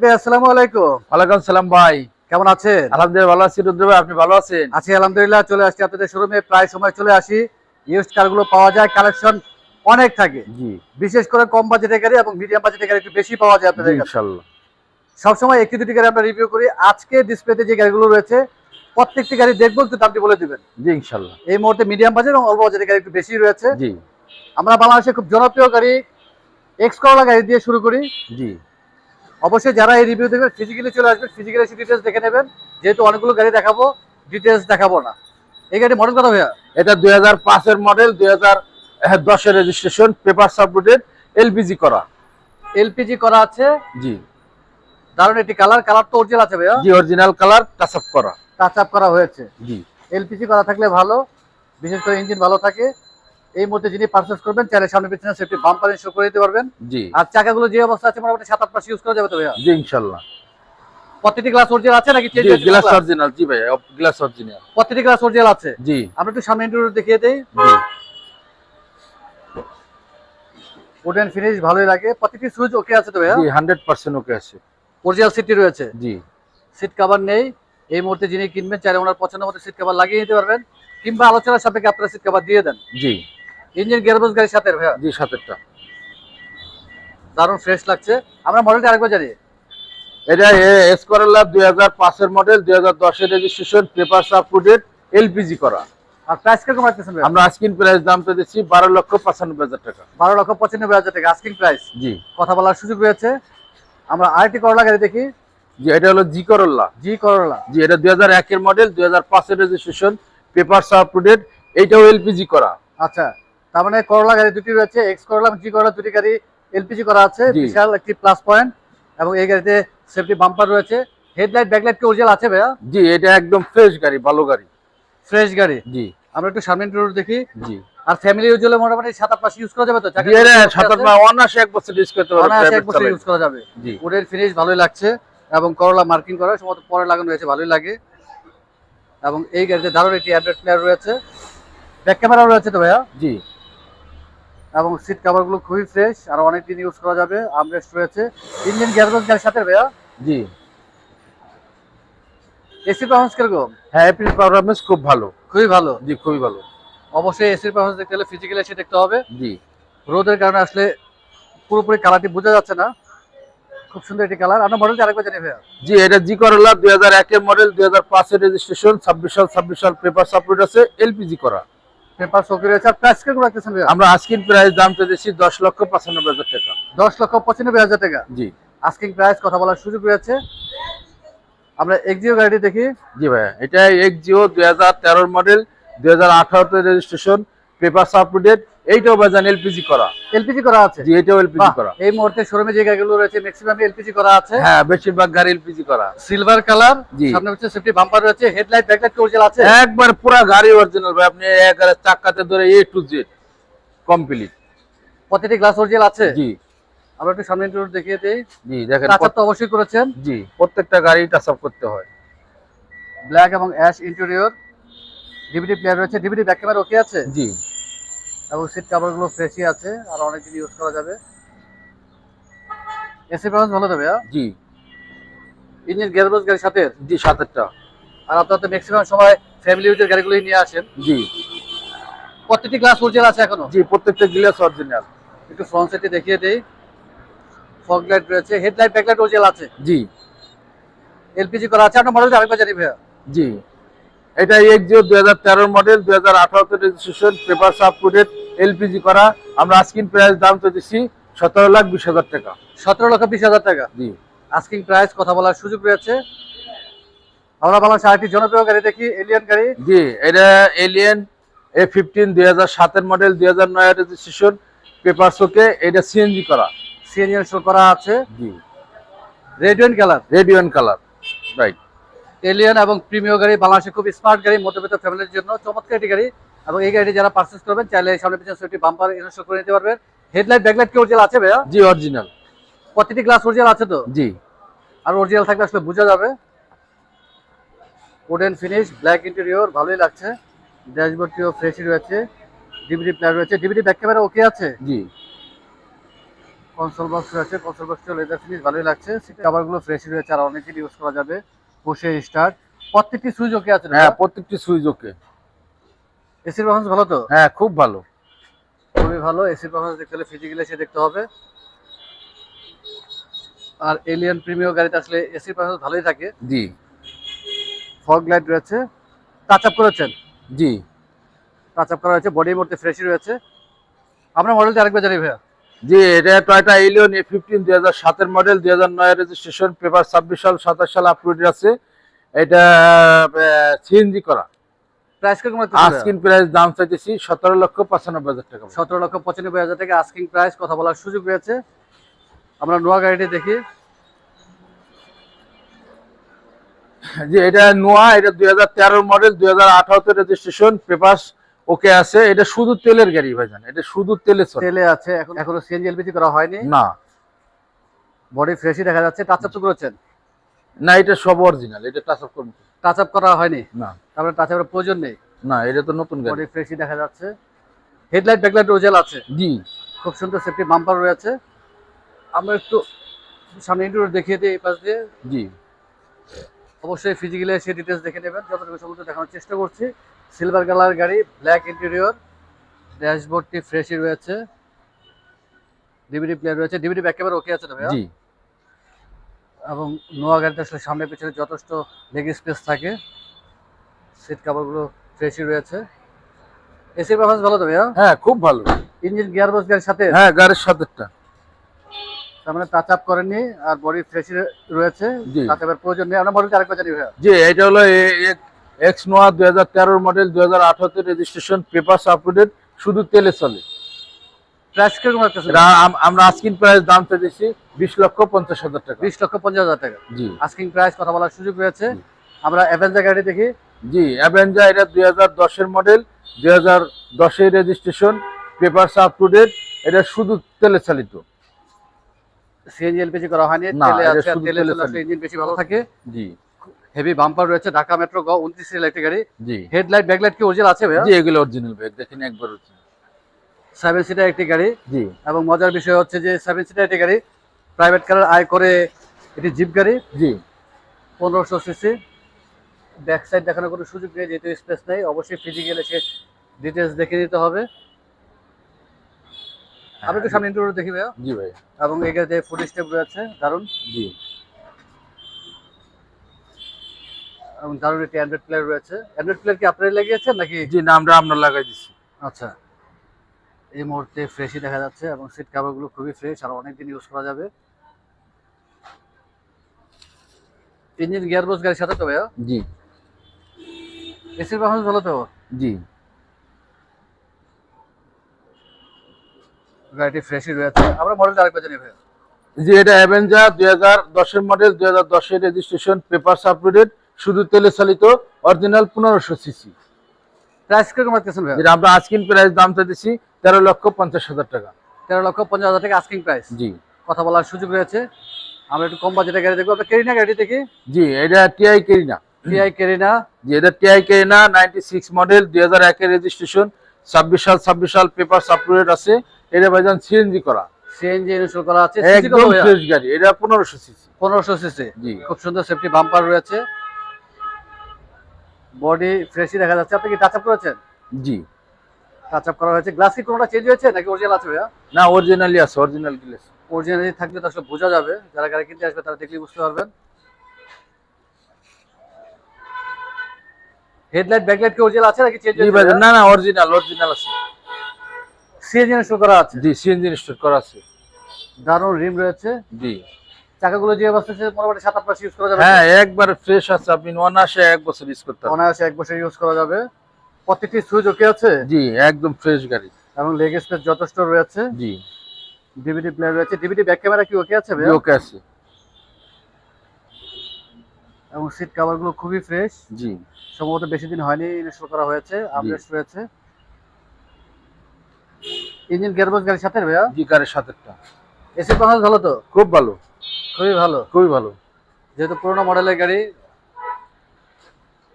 ভাই, আসসালামু আলাইকুম। ওয়ালাইকুম সালাম ভাই। কেমন আছেন? আলহামদুলিল্লাহ ভালো আছি রুদ্র ভাই আপনি ভালো আছেন? আছি আলহামদুলিল্লাহ চলে আসছি আপনাদের শোরুমে প্রায় সময় চলে আসি। ইউজ কারগুলো পাওয়া যায় কালেকশন অনেক থাকে। বিশেষ করে কম বাজেটের গাড়ি এবং মিডিয়াম বাজেটের গাড়ি একটু বেশি পাওয়া যায় আপনাদের ইনশাআল্লাহ। সবসময় একটি দুটি গাড়ি আমরা রিভিউ করি। আজকে ডিসপ্লেতে যে গাড়িগুলো রয়েছে প্রত্যেকটি গাড়ি দেখব একটু দামটি বলে দিবেন। জি ইনশাআল্লাহ। এই মুহূর্তে মিডিয়াম বাজেট এবং অল্প বাজেটের গাড়ি একটু বেশি রয়েছে। জি। আমরা বাংলাদেশে খুব জনপ্রিয় গাড়ি এক্স করলা গাড়ি দিয়ে শুরু করি। জি। অবশ্যই যারা এই রিভিউ দেখবেন ফিজিক্যালি চলে আসবেন ফিজিক্যালি এসে ডিটেলস দেখে নেবেন। যেহেতু অনেকগুলো গাড়ি দেখাবো ডিটেলস দেখাবো না। এই গাড়ি মডেল কত ভাইয়া? এটা দুই হাজার পাঁচের মডেল দুই হাজার দশের রেজিস্ট্রেশন পেপার সাবমিটেড এলপিজি করা। এলপিজি করা আছে। জি। দারুণ একটি কালার কালার তো অরিজিনাল আছে ভাইয়া। জি অরিজিনাল কালার টাচ আপ করা। টাচ আপ করা হয়েছে। জি। এলপিজি করা থাকলে ভালো বিশেষ করে ইঞ্জিন ভালো থাকে। এই মুহূর্তে যিনি পারচেস করবেন চাইলে সামনে পিছনে সেফটি বাম্পার ইনস্টল করে দিতে পারবেন। জি। আর চাকাগুলো যে অবস্থা আছে মোটামুটি সাত আট মাস ইউজ করা যাবে তো ভাইয়া? জি ইনশাআল্লাহ প্রতিটি গ্লাস অরিজিনাল আছে নাকি চেঞ্জ গ্লাস অরিজিনাল জি ভাই গ্লাস অরিজিনাল প্রতিটি গ্লাস অরিজিনাল আছে? জি। আমরা একটু সামনে ইন্টারভিউ দেখিয়ে দেই। জি। উডেন ফিনিশ ভালোই লাগে। প্রতিটি সুইচ ওকে আছে তো ভাইয়া? জি ওকে আছে। অরিজিনাল সিটটি রয়েছে? জি। সিট কভার নেই। এই মুহূর্তে যিনি কিনবেন চাইলে ওনার পছন্দ মতো সিট কভার লাগিয়ে নিতে পারবেন। কিংবা আলোচনার সাপেক্ষে আপনারা সিট কভার দিয়ে দেন। জি। ইঞ্জিন গিয়ারবক্স গাড়ির সাথে ভাইয়া? জি সাতেরটা দারুণ ফ্রেশ লাগছে। আমরা মডেলটা আরেকবার জানি এটা এস করলা দুই হাজার পাঁচের মডেল দুই হাজার দশের registration paper up to date LPG করা। আর প্রাইস কীরকম রাখতেছেন আমরা আস্কিন প্রাইস দামটা দিচ্ছি বারো লক্ষ পঁচানব্বই হাজার টাকা। বারো লক্ষ পঁচানব্বই হাজার টাকা আস্কিং প্রাইস জি। কথা বলার সুযোগ রয়েছে। আমরা আরেকটি করলা গাড়ি দেখি। জি এটা হলো জি করল্লা জি করলা জি এটা দুই হাজার একের মডেল দুই হাজার পাঁচের registration paper up to date এইটাও এলপিজি করা। আচ্ছা। তার মানে করলা গাড়ি দুটি রয়েছে এক্স করলা জি করলা দুটি গাড়ি এলপিজি করা আছে বিশাল একটি প্লাস পয়েন্ট এবং এই গাড়িতে সেফটি বাম্পার রয়েছে। হেডলাইট ব্যাকলাইট কি অরিজিনাল আছে ভাইয়া? জি এটা একদম ফ্রেশ গাড়ি ভালো গাড়ি। ফ্রেশ গাড়ি। জি। আমরা একটু সামনে টুর দেখি। জি। আর ফ্যামিলি ইউজ হলে মোটামুটি সাত আট মাস ইউজ করা যাবে তো? চাকা জি, এটা সাতার মা অনায়াসে এক বছর ইউজ করতে পারবে অনায়াসে এক বছর ইউজ করা যাবে। জি। উডের ফিনিশ ভালোই লাগছে এবং করলা মার্কিং করা সম্ভবত পরে লাগানো রয়েছে ভালোই লাগে। এবং এই গাড়িতে দারুণ একটি অ্যাড্রেস প্লেয়ার রয়েছে। ব্যাক ক্যামেরাও রয়েছে তো ভাইয়া? জি। এবং সিট কভারগুলো খুবই ফ্রেশ আর অনেক দিন ইউজ করা যাবে আমরেস্ট রয়েছে। ইঞ্জিন গিয়ারবক্স গাড়ির সাথে ভাইয়া? জি। এসি পারফরমেন্স কীরকম? হ্যাঁ এপিল পারফরমেন্স খুব ভালো। খুবই ভালো? জি খুবই ভালো। অবশ্যই এসির পারফরমেন্স দেখতে হলে ফিজিক্যালি এসে দেখতে হবে। জি। রোদের কারণে আসলে পুরোপুরি কালারটি বোঝা যাচ্ছে না। খুব সুন্দর একটি কালার আমরা মডেলটি আরেকবার জানি ভাইয়া। জি এটা জি করলা দুই হাজার একের মডেল দুই হাজার পাঁচের রেজিস্ট্রেশন ছাব্বিশ সাল ছাব্বিশ সাল পেপার সাপোর্ট আছে এলপিজি করা। পেপার সকি রয়েছে আর প্রাইস কীরকম রাখতেছেন আমরা প্রাইস দশ লক্ষ পঁচানব্বই হাজার টাকা। দশ লক্ষ পঁচানব্বই হাজার টাকা? জি। প্রাইস কথা বলার সুযোগ রয়েছে। আমরা এক্সিও গাড়িটি দেখি। জি ভাইয়া এটা এক জিও দুই হাজার তেরোর মডেল দুই হাজার আঠারোতে রেজিস্ট্রেশন পেপার সাপোর্টেড এইটাও বাজান এলপিজি করা। এলপিজি করা আছে? জি এটাও এলপিজি করা। এই মুহূর্তে শোরুমে যে গাড়িগুলো রয়েছে ম্যাক্সিমাম এলপিজি করা আছে। হ্যাঁ বেশিরভাগ গাড়ি এলপিজি করা। Silver colour. সামনে হচ্ছে সেফটি বাম্পার রয়েছে হেডলাইট ব্যাকলাইট অরিজিনাল আছে? একবার পুরো গাড়ি অরিজিনাল ভাই আপনি একেবারে চাকাতে ধরে এ টু জেড কমপ্লিট প্রতিটি গ্লাস অরিজিনাল আছে? জি। আমরা একটু সামনে টুর দেখিয়ে দিই। জি দেখেন টাচ তো অবশ্যই করেছেন। জি প্রত্যেকটা গাড়ি টাচ আপ করতে হয়। ব্ল্যাক এবং অ্যাশ ইন্টেরিয়র ডিভিডি প্লেয়ার রয়েছে ডিভিডি ব্যাক ক্যামেরা ওকে আছে? জি। এবং সিট কভারগুলো ফ্রেশই আছে আর অনেকদিন ইউজ করা যাবে। এসি পারফরমেন্স ভালো তবে জি। ইঞ্জিন গিয়ারবক্স গাড়ির সাথে? জি সাতেরটা আর আপনারা তো ম্যাক্সিমাম সময় ফ্যামিলি ইউজের গাড়িগুলোই নিয়ে আসেন। জি। প্রত্যেকটি গ্লাস অরিজিনাল আছে এখনও? জি প্রত্যেকটা গ্লাস অরিজিনাল একটু ফ্রন্ট সাইডে দেখিয়ে দেই। ফগ লাইট রয়েছে হেডলাইট ব্যাকলাইট অরিজিনাল আছে। জি। এলপিজি করা আছে আপনার মডেলটা আরেকবার জানি ভাইয়া। জি। এটা এক জিও দুই হাজার তেরোর মডেল দুই হাজার আঠারোতে রেজিস্ট্রেশন পেপার সাপ টুডেট এলপিজি করা। আমরা আস্কিন প্রাইস দাম দিচ্ছি সতেরো লাখ বিশ হাজার টাকা। সতেরো লক্ষ বিশ হাজার টাকা? জি। আস্কিং প্রাইস কথা বলার সুযোগ রয়েছে। আমরা বাংলাদেশ আরেকটি জনপ্রিয় গাড়ি দেখি এলিয়ান গাড়ি। জি এটা এলিয়েন এ ফিফটিন দুই হাজার সাতের মডেল দুই হাজার নয় রেজিস্ট্রেশন পেপার শোকে এটা সিএনজি করা। সিএনএল শো করা আছে। জি। Radiant colour radiant colour right Allion এবং প্রিমিয় গাড়ি বাংলাদেশে খুব স্মার্ট গাড়ি মধ্যবিত্ত ফ্যামিলির জন্য। চমৎকার একটি গাড়ি। এবং এই গাড়িটি যারা পারচেস করবেন চাইলে সামনে পিছনে সেফটি বাম্পার ইনস্টল করে নিতে পারবেন। হেডলাইট ব্যাকলাইট কি অরিজিনাল আছে ভাইয়া? জি অরিজিনাল প্রতিটি গ্লাস অরিজিনাল আছে তো? জি। আর অরিজিনাল থাকলে আসলে বোঝা যাবে। উডেন ফিনিশ ব্ল্যাক ইন্টেরিয়র ভালোই লাগছে। ড্যাশবোর্ডটিও ফ্রেশই রয়েছে। ডিভিডি প্লেয়ার রয়েছে। ডিভিডি ব্যাক ক্যামেরা ওকে আছে? জি। কনসোল বক্স রয়েছে। কনসোল বক্সটা লেদার ফিনিশ ভালোই লাগছে। সিট কভারগুলো ফ্রেশ রয়েছে। আর অনেকদিন ইউজ করা যাবে। বসে স্টার্ট প্রত্যেকটি সুইচ ওকে আছে হ্যাঁ প্রত্যেকটি সুইচ ওকে এসির পারফরমেন্স ভালো তো? হ্যাঁ খুব ভালো। খুবই ভালো। এসির পারফরমেন্স দেখতে হলে ফিজিক্যালি এসে দেখতে হবে। আর এলিয়ান প্রিমিয়ার গাড়িতে আসলে এসির পারফরমেন্স ভালোই থাকে। জি। ফগ লাইট রয়েছে। টাচ আপ করেছেন? জি। টাচ আপ করা হয়েছে। বডির মধ্যে ফ্রেশই রয়েছে। আমরা মডেলটা আরেকবার জানি ভাইয়া। জি এটা টয়টা এলিয়ন এ ফিফটিন দুই হাজার সাতের মডেল দুই হাজার নয় রেজিস্ট্রেশন পেপার ছাব্বিশ সাল সাতাশ সাল আপলোডেড আছে। এটা সিএনজি করা। প্রাইস কীরকম আস্কিন প্রাইস দাম চাইতেছি সতেরো লক্ষ পঁচানব্বই হাজার টাকা সতেরো লক্ষ পঁচানব্বই হাজার টাকা আস্কিং প্রাইস কথা বলার সুযোগ রয়েছে। আমরা নোয়া গাড়িটি দেখি। জি এটা নোয়া এটা দুই হাজার তেরোর মডেল দুই হাজার আঠারোতে রেজিস্ট্রেশন ওকে আছে। এটা শুধু তেলের গাড়ি ভাইজান এটা শুধু তেলে চলে। তেলে আছে এখন এখনও সিএনজি এলপিজি করা হয়নি। না। বডি ফ্রেশই দেখা যাচ্ছে টাচ আপ করেছেন? না এটা সব অরিজিনাল এটা টাচ আপ করব টাচ আপ করা হয়নি। না। তারপরে টাচ আপের প্রয়োজন নেই। না এটা তো নতুন গাড়ি। ফ্রেশই দেখা যাচ্ছে। হেডলাইট ব্যাকলাইট ওজেল আছে। জি। খুব সুন্দর সেফটি বাম্পার রয়েছে। আমরা একটু সামনে ইন্টারভিউ দেখিয়ে দিই এই পাশ দিয়ে। জি। অবশ্যই ফিজিক্যালি সে ডিটেলস দেখে নেবেন। যতটুকু সমস্ত দেখানোর চেষ্টা করছি। সিলভার কালার গাড়ি ব্ল্যাক ইন্টেরিয়র ড্যাশবোর্ডটি ফ্রেশই রয়েছে। ডিভিডি প্লেয়ার রয়েছে। ডিভিডি ব্যাক ক্যামেরা ওকে আছে তো ভাইয়া? জি। এবং নোয়া গাড়িতে আসলে সামনে পিছনে যথেষ্ট লেগ স্পেস থাকে। সিট কাভারগুলো ফ্রেশই রয়েছে। এসির পারফরমেন্স ভালো তো ভাইয়া? হ্যাঁ খুব ভালো। ইঞ্জিন গিয়ার বক্স গাড়ির সাথে? হ্যাঁ গাড়ির সাথেরটা। তার মানে টাচ আপ করেনি আর বডি ফ্রেশই রয়েছে। টাচ আপের প্রয়োজন নেই। আমরা মডেলটা আরেকবার জানি ভাইয়া। জি এটা হলো এক্স নোয়া দুই হাজার তেরোর মডেল দুই হাজার আঠারোতে রেজিস্ট্রেশন পেপার আপলোডেড শুধু তেলে চলে। প্রাইস কীরকম রাখতেছে এটা আম- আমরা আস্কিন প্রাইস দাম চাইছি বিশ লক্ষ পঞ্চাশ হাজার টাকা। বিশ লক্ষ পঞ্চাশ হাজার টাকা। জি। আস্কিং প্রাইস কথা বলার সুযোগ রয়েছে আমরা অ্যাভেঞ্জার গাড়ি দেখি। জি অ্যাভেঞ্জা এটা দুই হাজার দশের মডেল দুই হাজার দশের রেজিস্ট্রেশন পেপার আপলোডেড এটা শুধু তেলে চালিত। সিএনজি এলপিজি করা হয়নি তেলে আছে তেলে। ইঞ্জিন বেশি ভালো থাকে। জি। হেভি বাম্পার রয়েছে ঢাকা মেট্রো গ উনত্রিশ গাড়ি। জি। হেডলাইট ব্যাকলাইট কি অরিজিনাল আছে জি এগুলো অরিজিনাল ব্যাগ দেখেন একবার। সেভেন সিটার একটি গাড়ি। জি। এবং মজার বিষয় হচ্ছে যে সেভেন সিটার একটি গাড়ি প্রাইভেট কার আয় করে এটি জিপ গাড়ি। জি। পনেরোশো সিসি ব্যাক সাইড দেখানোর কোনো সুযোগ নেই যেহেতু স্পেস নেই। অবশ্যই ফিজিক্যালি সে ডিটেলস দেখে নিতে হবে। আমি একটু সামনে ইন্টারভিউ দেখি ভাইয়া। জি ভাই। এবং এই গাড়িতে ফুড স্টেপ রয়েছে দারুণ। জি। এবং দারুণ একটি অ্যান্ড্রয়েড প্লেয়ার রয়েছে। অ্যান্ড্রয়েড প্লেয়ার কি আপনারাই লাগিয়েছেন নাকি? জি নামটা আমরা আপনার লাগাই দিচ্ছি আচ্ছা। এই মুহূর্তে ফ্রেশই দেখা যাচ্ছে এবং সিট কাভারগুলো খুবই ফ্রেশ আর অনেকদিন ইউজ করা যাবে। ইঞ্জিন গিয়ার বক্স গাড়ির সাথে তো ভাইয়া? জি। এসির পারফরমেন্স ভালো তো? জি। গাড়িটি ফ্রেশই রয়েছে। আমরা মডেলটা আরেকবার জানি ভাইয়া। জি এটা অ্যাভেঞ্জার দুই হাজার দশের মডেল দুই হাজার দশের রেজিস্ট্রেশন পেপার আপলোডেড শুধু তেলে চালিত অরিজিনাল পনেরোশো সিসি প্রাইস কীরকম রাখতেছেন ভাইয়া? আমরা আজকিন প্রাইস দাম চাইতেছি তেরো লক্ষ পঞ্চাশ হাজার টাকা। তেরো লক্ষ পঞ্চাশ হাজার টাকা আস্কিং প্রাইস জি। কথা বলার সুযোগ রয়েছে। আমরা একটু কম বাজেটের গাড়ি দেখব। আমরা কেরিনা গাড়ি দেখি? জি এটা টিআই কেরিনা টিআই কেরিনা জি এটা TI Carina ninety six model দুই হাজার একের রেজিস্ট্রেশন ছাব্বিশ সাল ছাব্বিশ সাল পেপার আপলোডেড আছে। এটা ভাইজান সিএনজি করা। সিএনজি ইনস্টল করা আছে। একদম ফ্রেশ গাড়ি। এটা সিসি সিসি জি। খুব সুন্দর সেফটি বাম্পার রয়েছে। বডি ফ্রেশই দেখা যাচ্ছে। আপনি কি টাচ আপ করেছেন? জি। টাচ আপ করা হয়েছে। গ্লাস কি কোনোটা চেঞ্জ হয়েছে নাকি অরিজিনাল আছে ভাইয়া? না অরিজিনালি আছে অরিজিনাল গ্লাস অরিজিনালি থাকলে তো আসলে বোঝা যাবে। যারা গাড়ি কিনতে আসবে তারা দেখলেই বুঝতে পারবেন। হেডলাইট ব্যাকলাইট কি অরিজিনাল আছে নাকি চেঞ্জ হয়েছে না না অরিজিনাল অরিজিনাল আছে। সিএনজি ইনস্টল করা আছে? জি সিএনজি ইনস্টল করা আছে। দারুণ রিম রয়েছে। জি। চাকাগুলো যে অবস্থা আছে মোটামুটি সাত আট মাস ইউজ করা যাবে। হ্যাঁ একবার ফ্রেশ আছে আপনি অনায়াসে এক বছর ইউজ করতে অনায়াসে এক বছর ইউজ করা যাবে। প্রত্যেকটি সুইচ ওকে আছে? জি একদম ফ্রেশ গাড়ি। এবং লেগ স্পেস যথেষ্ট রয়েছে? জি। ডিভিডি প্লেয়ার রয়েছে। ডিভিডি ব্যাক ক্যামেরা কি ওকে আছে ওকে আছে। এবং সিট কভারগুলো খুবই ফ্রেশ জি। সম্ভবত বেশি দিন হয়নি ইনস্টল করা হয়েছে আপডেটস রয়েছে ইঞ্জিন গিয়ারবক্স গাড়ির সাথে ভাইয়া? জি গাড়ির সাথেরটা। এসি পারফরমেন্স ভালো তো? খুব ভালো। খুবই ভালো। খুবই ভালো। যেহেতু পুরোনো মডেলের গাড়ি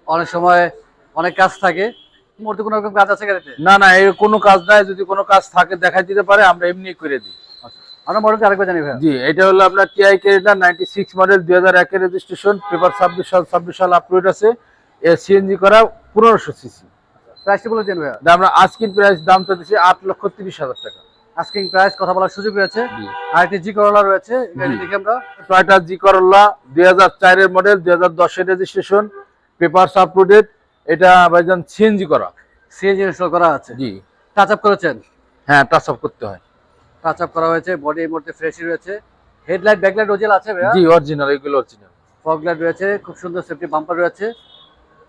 অনেক সময় অনেক কাজ থাকে মুহূর্তে কোনো রকম কাজ আছে গাড়িতে না না এর কোনো কাজ নাই যদি কোনো কাজ থাকে দেখাই দিতে পারে আমরা এমনি করে দিই। আমরা মডেলটা আরেকবার জানি জি এটা হলো আপনার টিআই মডেল রেজিস্ট্রেশন পেপার ছাব্বিশ সাল ছাব্বিশ সাল আপলোড আছে। এ সিএনজি করা সিসি প্রাইসটা বলে দিন ভাইয়া। আমরা আজকের প্রাইস লক্ষ তিরিশ হাজার টাকা। প্রাইস কথা বলার সুযোগ রয়েছে। আর একটি জি করলা রয়েছে গাড়ি দেখে আমরা। টয়টা জি মডেল দশের রেজিস্ট্রেশন পেপার আপলোডেড এটা ভাইজান সিএনজি করা। সিএনজি ইনস্টল করা আছে? জি। টাচ আপ করেছেন? হ্যাঁ টাচ আপ করতে হয়। টাচ আপ করা হয়েছে বডি এই মুহূর্তে ফ্রেশই রয়েছে। হেডলাইট ব্যাকলাইট ওজেল আছে ভাইয়া? জি অরিজিনাল এগুলো অরিজিনাল ফগ লাইট রয়েছে খুব সুন্দর সেফটি বাম্পার রয়েছে।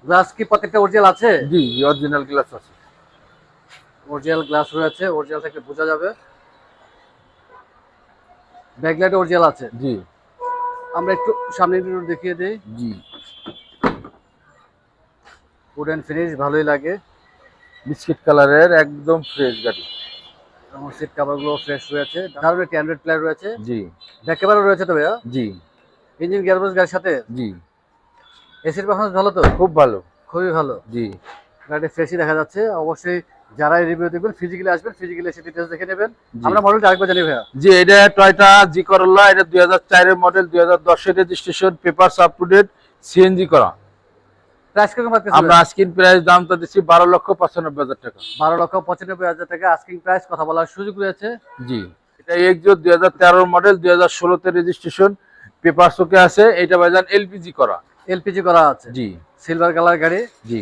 গ্লাস কি প্রত্যেকটা অরিজিনাল আছে? জি অরিজিনাল গ্লাস আছে। অরিজিনাল গ্লাস রয়েছে অরিজিনাল থেকে বোঝা যাবে। ব্যাকলাইট অরিজিনাল আছে। জি। আমরা একটু সামনে দেখিয়ে দিই। জি। উডেন ফিনিশ ভালোই লাগে। বিস্কিট কালারের একদম ফ্রেশ গাড়ি। এবং সিট কাভারগুলো ফ্রেশ রয়েছে। দারুণ একটি অ্যান্ড্রয়েড প্লেয়ার রয়েছে। জি। ব্যাক ক্যামেরা রয়েছে তো ভাইয়া? জি। ইঞ্জিন গিয়ারবক্স গাড়ির সাথে? জি। এসির পারফরমেন্স ভালো তো? খুব ভালো। খুবই ভালো। জি। গাড়িটি ফ্রেশই দেখা যাচ্ছে। অবশ্যই যারা রিভিউ দেখবেন ফিজিক্যালি আসবেন ফিজিক্যালি এসে ডিটেলস দেখে নেবেন। আমরা মডেলটা আরেকবার জানি ভাইয়া। জি এটা টয়টা জি করল্লা এটা দুই হাজার চারের মডেল দুই হাজার দশের registration paper up to date CNG করা। আমরা আস্কিন প্রাইস দামটা দিচ্ছি বারো লক্ষ পঁচানব্বই হাজার টাকা। বারো লক্ষ পঁচানব্বই হাজার টাকা আস্কিং প্রাইস কথা বলার সুযোগ রয়েছে। জি। এটা এক্সো দুই হাজার তেরোর মডেল দুই হাজার ষোলোতে রেজিস্ট্রেশন পেপার শোকে আছে। এটা ভাইজান এলপিজি করা। এলপিজি করা আছে। জি। সিলভার কালার গাড়ি। জি।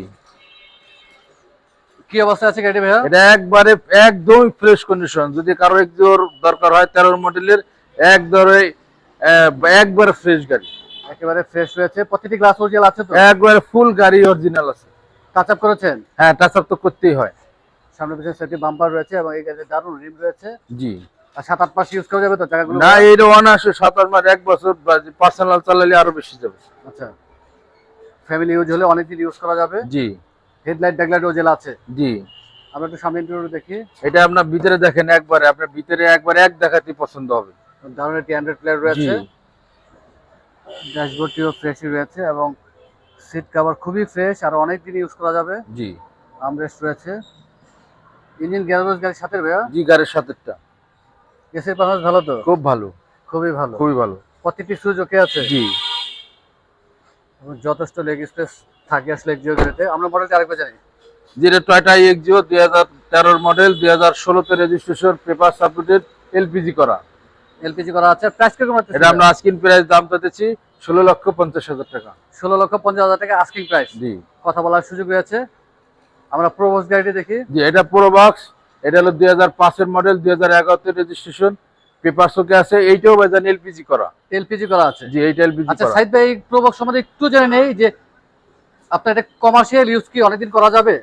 কি অবস্থা আছে গাড়ি ভাইয়া? এটা একবারে একদম ফ্রেশ কন্ডিশন যদি কারও একজোর দরকার হয় তেরোর মডেলের একবারে আহ, একবারে ফ্রেশ গাড়ি। একেবারে ফ্রেশ রয়েছে। প্রতিটি গ্লাস অরিজিনাল আছে তো? একবারে ফুল গাড়ি অরিজিনাল আছে। টাচ আপ করেছেন? হ্যাঁ টাচ আপ তো করতেই হয়। সামনে পিছনে সেটি বাম্পার রয়েছে এবং এই গাড়িতে দারুণ রিম রয়েছে। জি। আর সাত আট মাস ইউজ করা যাবে তো? জায়গাগুলো না এইটা অনায়াসে সাত আট মাস এক বছর পার্সোনাল চালালে আরও বেশি যাবে। আচ্ছা। ফ্যামিলি ইউজ হলে অনেকদিন ইউজ করা যাবে। জি। হেডলাইট ব্যাকলাইট ওজেল আছে। জি। আমরা একটু সামনে একটু দেখি। এটা আপনার ভিতরে দেখেন একবারে। আপনার ভিতরে একবার এক দেখাতে পছন্দ হবে। দারুণ একটি অ্যান্ড্রয়েড প্লেয়ার রয়েছে। ড্যাশবোর্ডটিও ফ্রেশই রয়েছে এবং সিট কভার খুবই ফ্রেশ আর অনেক দিন ইউজ করা যাবে। জি। আমরেস্ট রয়েছে। ইঞ্জিন গ্যারেজ গাড়ির সাথে ভাইয়া? জি গাড়ির সাথেটা এসির পারফরমেন্স ভালো তো? খুব ভালো। খুবই ভালো। খুবই ভালো। প্রতিটি সুইচ ওকে আছে? জি। যথেষ্ট লেগ স্পেস থাকে আসলে এক গাড়িতে। আমরা মডেলটা আরেকবার জানি। যেটা টয়টা এক্সিও দুই হাজার তেরোর মডেল দুই হাজার ষোলোতে রেজিস্ট্রেশন পেপার সাপোর্টেড এলপিজি করা। এলপিজি করা আছে। প্রাইস কীরকম আছে এটা আমরা আস্কিন প্রাইস দাম পেতেছি ষোলো লক্ষ পঞ্চাশ হাজার টাকা। ষোলো লক্ষ পঞ্চাশ হাজার টাকা আস্কিং প্রাইস জি। কথা বলার সুযোগ রয়েছে আমরা প্রোবক্স গাড়িটি দেখি। জি এটা পুরো বক্স এটা হলো দুই হাজার পাঁচের মডেল দুই হাজার এগারোতে রেজিস্ট্রেশন পেপার শোকে আছে। এইটাও এলপিজি করা। এলপিজি করা আছে। জি এইটা এলপিজি আচ্ছা সাইদ ভাই প্রোবক্স সম্বন্ধে একটু জেনে নেই যে আপনার এটা কমার্শিয়াল ইউজ কি? অনেকদিন করা যাবে?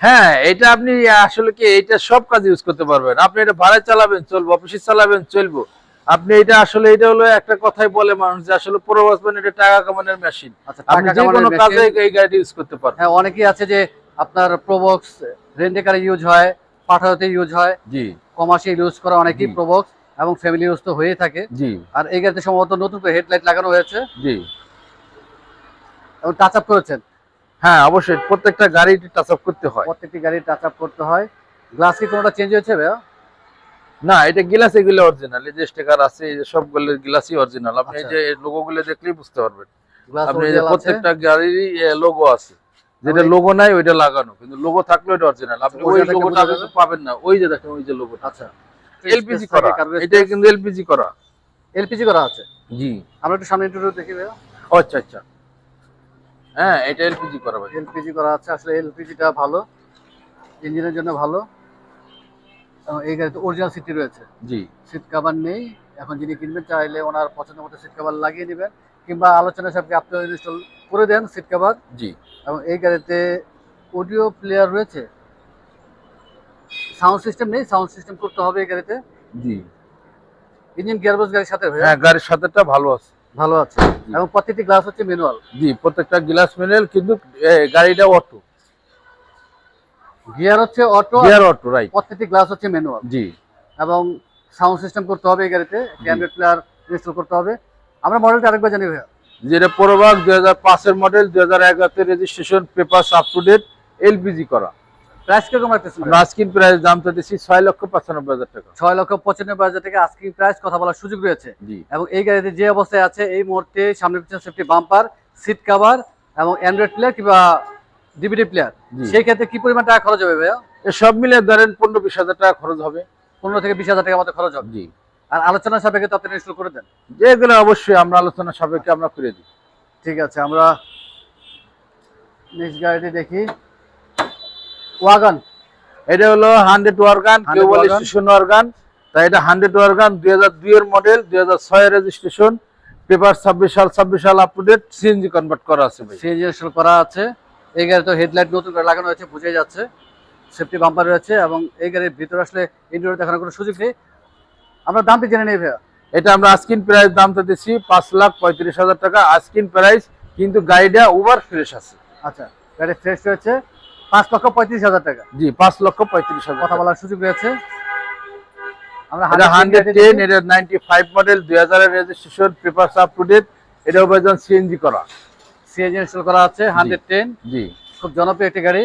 হ্যাঁ এটা আপনি আসলে কি এটা সব কাজে ইউজ করতে পারবেন। আপনি এটা ভাড়ায় চালাবেন চলবো অফিসে চালাবেন চলবো। আপনি এটা আসলে এটা হলো একটা কথাই বলে মানুষ যে আসলে পুরো বাসবেন এটা টাকা কামানোর মেশিন আচ্ছা আপনি টাকা যে কোনো কামানোর কাজে এই গাড়িটা ইউজ করতে পারবেন হ্যাঁ অনেকেই আছে যে আপনার প্রোবক্স রেন্টে কারে ইউজ হয় পাঠাতে ইউজ হয় জি। কমার্শিয়াল ইউজ করা অনেকেই। প্রোবক্স এবং ফ্যামিলি ইউজ তো হয়েই থাকে। জি। আর এই গাড়িতে সম্ভবত নতুন করে হেডলাইট লাগানো হয়েছে। জি। এবং টাচ আপ করেছেন? হ্যাঁ অবশ্যই। প্রত্যেকটা গাড়ি টাচ আপ করতে হয়। প্রত্যেকটি গাড়ি টাচ আপ করতে হয়। গ্লাস কি কোনোটা চেঞ্জ হয়েছে ভাইয়া? না এটা গ্লাস এগুলো অরিজিনাল এই যে স্টিকার আছে এই যে সবগুলো গ্লাসই অরিজিনাল আপনি এই। যে লোগো গুলো দেখলেই বুঝতে পারবেন। আপনি এই যে প্রত্যেকটা গাড়িরই লোগো আছে। যেটা লোগো নাই ওইটা লাগানো। কিন্তু লোগো থাকলে ওইটা অরিজিনাল আপনি ওই লোগোটা আপনি পাবেন না। ওই যে দেখেন ওই যে লোগোটা আচ্ছা। এলপিজি করা। এটা কিন্তু এলপিজি করা। এলপিজি করা আছে? জি। আমরা একটু সামনে একটু দেখি ভাইয়া। ও, আচ্ছা আচ্ছা। হ্যাঁ এটা এলপিজি করা ভাই। এলপিজি করা আছে। আসলে এলপিজিটা ভালো। ইঞ্জিনের জন্য ভালো। এই গাড়িতে অরিজিনাল সিটটি রয়েছে। জি। সিট কাভার নেই। এখন যিনি কিনবেন চাইলে ওনার পছন্দ মতো সিট কাভার লাগিয়ে নেবেন কিংবা আলোচনা সাপেক্ষে আপনি ইনস্টল করে দেন সিট কাভার জি। এবং এই গাড়িতে অডিও প্লেয়ার রয়েছে। সাউন্ড সিস্টেম নেই সাউন্ড সিস্টেম করতে হবে এই গাড়িতে। জি। ইঞ্জিন গিয়ারবক্স গাড়ির সাথে হ্যাঁ গাড়ির সাথেটা ভালো আছে। ভালো আছে। এবং প্রত্যেকটি গ্লাস হচ্ছে ম্যানুয়াল জি প্রত্যেকটা গ্লাস মেনেল কিন্তু গাড়িটা অটো গিয়ার হচ্ছে অটো গিয়ার অটো রাইট প্রত্যেকটি গ্লাস হচ্ছে ম্যানুয়াল জি। এবং সাউন্ড সিস্টেম করতে হবে এই গাড়িতে ক্যান্ডেড প্লেয়ার ইনস্টল করতে হবে। আমরা মডেলটা আরেকবার জানি ভাইয়া। যেটা পরবাগ দুই হাজার পাঁচের মডেল দুই হাজার এগারোতে registration paper up to date LPG করা। প্রাইস কীরকম রাখতেছেন আমরা প্রাইস দাম তো ছয় লক্ষ পঁচানব্বই হাজার টাকা। ছয় লক্ষ পঁচানব্বই হাজার টাকা আস্কিং প্রাইস কথা বলার সুযোগ রয়েছে। জি। এবং এই গাড়িতে যে অবস্থায় আছে এই মুহূর্তে সামনে পিছনে সেফটি বাম্পার সিট কভার এবং অ্যান্ড্রয়েড প্লেয়ার কিংবা ডিভিডি প্লেয়ার সেই ক্ষেত্রে কি পরিমাণ টাকা খরচ হবে ভাইয়া? সব মিলে ধরেন পনেরো বিশ হাজার টাকা খরচ হবে। পনেরো থেকে বিশ হাজার টাকার মতো খরচ হবে। জি। আর আলোচনা সাপেক্ষে তো আপনি ইনস্টল করে দেন। যেগুলো অবশ্যই আমরা আলোচনা সাপেক্ষে আমরা করে দিই। ঠিক আছে আমরা নেক্সট গাড়িটি দেখি। ওয়াগন এটা হলো হান্ড্রেড ওয়ার্গান 100 কেউ বলে ওয়ার্গান। স্টেশন ওয়ার্গান তাই এটা হান্ড্রেড ওয়ার্গান দুই হাজার দুই এর মডেল দুই হাজার ছয় রেজিস্ট্রেশন পেপার ছাব্বিশ সাল ছাব্বিশ সাল up to date CNG convert করা আছে ভাই। সিএনজি করা আছে। এই গাড়িতে হেডলাইট নতুন করে লাগানো হয়েছে বুঝে যাচ্ছে। সেফটি বাম্পার রয়েছে এবং এই গাড়ির ভিতরে আসলে ইন্টারভিউ দেখানোর কোনো সুযোগ নেই। আমরা দামটি জেনে নেই ভাইয়া। এটা আমরা আস্কিন প্রাইস দামটা দিচ্ছি পাঁচ লাখ পঁয়ত্রিশ হাজার টাকা। আস্কিন প্রাইস কিন্তু গাড়িটা ওভার ফ্রেশ আছে। আচ্ছা গাড়ি ফ্রেশ রয়েছে। পাঁচ লক্ষ পঁয়ত্রিশ হাজার টাকা। জি পাঁচ লক্ষ পঁয়ত্রিশ হাজার কথা বলার সুযোগ রয়েছে। আমরা হান্ড্রেড টেন এটা নাইনটি ফাইভ মডেল দুই হাজারের registration paper up to date এটা সিএনজি করা। সিএনজি ইনস্টল করা আছে হান্ড্রেড টেন। জি। খুব জনপ্রিয় একটি গাড়ি।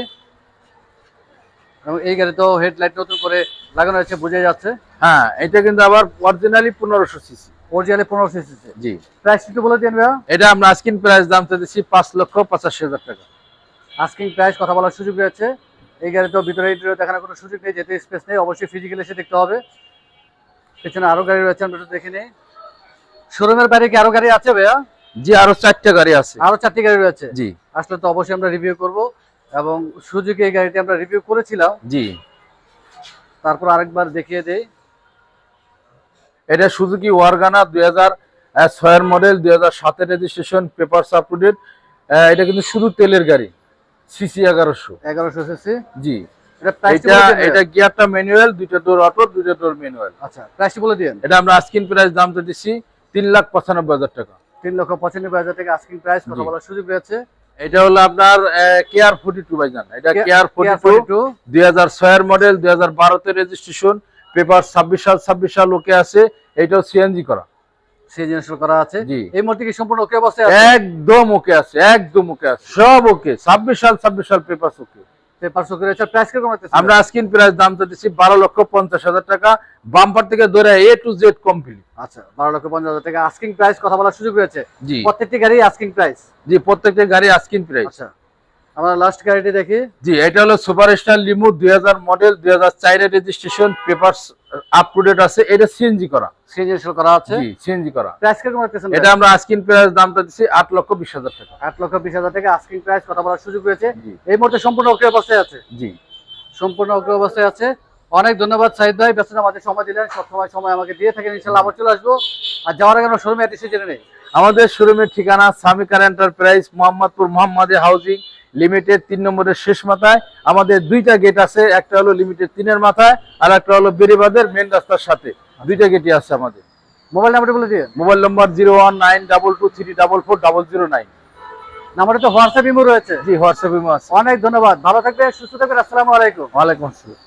এবং এই গাড়ি তো হেডলাইট নতুন করে লাগানো হয়েছে বুঝে যাচ্ছে। হ্যাঁ এটা কিন্তু আবার অরিজিনালি পনেরোশো সিসি। অরিজিনালি পনেরো সিসি। জি। প্রাইস একটু বলে দিন ভাইয়া। এটা আমরা প্রাইস দামটা দিচ্ছি পাঁচ লক্ষ পঁচাশি হাজার টাকা। আস্কিং প্রাইস কথা বলার সুযোগ রয়েছে। এই ভিতরে দেখানোর কোনো সুযোগ নেই যেহেতু স্পেস নেই অবশ্যই ফিজিক্যালি এসে দেখতে হবে। পেছনে আরও গাড়ি রয়েছে আমরা একটু দেখে নিই। শোরুমের বাইরে কি আরও গাড়ি আছে ভাইয়া? জি আরও চারটা গাড়ি আছে। আরও চারটি গাড়ি রয়েছে। জি। আসলে তো অবশ্যই আমরা রিভিউ করব এবং এই গাড়িটি আমরা রিভিউ করেছিলাম। জি। তারপর আরেকবার দেখিয়ে দেই। এটা সুজুকি ওয়ারগানা দুই হাজার ছয়ের মডেল দুই হাজার সাতের রেজিস্ট্রেশন পেপার ডেট এটা কিন্তু শুধু তেলের গাড়ি সিসি এগারোশো। এগারোশো সিসি জি। এটা গিয়ারটা ম্যানুয়াল দুইটা ডোর অটো দুইটা ডোর ম্যানুয়াল আচ্ছা প্রাইসটি বলে দিন। এটা আমরা আস্কিন প্রাইস দামটা দিচ্ছি তিন লাখ পঁচানব্বই হাজার টাকা। তিন লক্ষ পঁচানব্বই হাজার টাকা আস্কিং প্রাইস কথা বলার সুযোগ রয়েছে। এটা হলো আপনার কেয়ার ফোর্টি টু ভাইজান। এটা কেয়ার ফোর্টি টু দুই হাজার ছয়ের মডেল দুই হাজার বারোতে রেজিস্ট্রেশন পেপার ছাব্বিশ সাল ছাব্বিশ সাল ওকে আছে এটাও সিএনজি করা। সিএনজি করা আছে। এই কি সম্পূর্ণ ওকে অবস্থায় একদম ওকে আছে একদম ওকে আছে সব ওকে ছাব্বিশ সাল ছাব্বিশ সাল পেপার ওকে প্রাইস আমরা প্রাইস দিচ্ছি বারো লক্ষ পঞ্চাশ হাজার টাকা। বাম্পার থেকে ধরে এ টু জেড কমপ্লিট আচ্ছা বারো লক্ষ পঞ্চাশ হাজার টাকা। আস্কিং প্রাইস কথা বলার সুযোগ রয়েছে। জি। প্রত্যেকটি গাড়ি আস্কিং প্রাইস জি প্রত্যেকটি গাড়ি প্রাইস আচ্ছা। আমরা লাস্ট গাড়িটি দেখি। জি এটা হলো সুপার স্টার লিমু দুই হাজার মডেল দুই হাজার চারের registration paper up to date আছে। এটা সিএনজি করা। সিএনজি ইনস্টল করা আছে। জি সিএনজি করা। প্রাইস কীরকম রাখতেছেন এটা আমরা স্ক্রিন প্রাইস দামটা দিচ্ছি আট লক্ষ হাজার টাকা। আট লক্ষ বিশ হাজার টাকা আস্কিং প্রাইস কথা বলার সুযোগ রয়েছে। এই মুহূর্তে সম্পূর্ণ ওকে অবস্থায় আছে। জি। সম্পূর্ণ অবস্থায় আছে। অনেক ধন্যবাদ সাহিদ ভাই। ব্যস্ততা আমাদের সময় দিলেন। সব সময় সময় আমাকে দিয়ে থাকেন। ইনশাল্লাহ আবার চলে আসব। আর যাওয়ার আগে আমরা শোরুমে অ্যাড্রেসে জেনে নেই। আমাদের শোরুমের ঠিকানা সামিকার এন্টারপ্রাইজ মোহাম্মদপুর মোহাম্মদী হাউজিং লিমিটেড তিন নম্বরের শেষ মাথায়। আমাদের দুইটা গেট আছে একটা হলো লিমিটেড তিনের মাথায় আর একটা হলো বেরিবাদের মেন রাস্তার সাথে। দুইটা গেটই আছে আমাদের। মোবাইল নাম্বারটা বলে দিয়ে mobile number zero one nine double two three double four double zero nine নাম্বারে তো হোয়াটসঅ্যাপ ইমো রয়েছে। জি হোয়াটসঅ্যাপ ইমো আছে। অনেক ধন্যবাদ। ভালো থাকবে সুস্থ থাকবেন। আসসালামু আলাইকুম। ওয়ালাইকুম আসসালাম।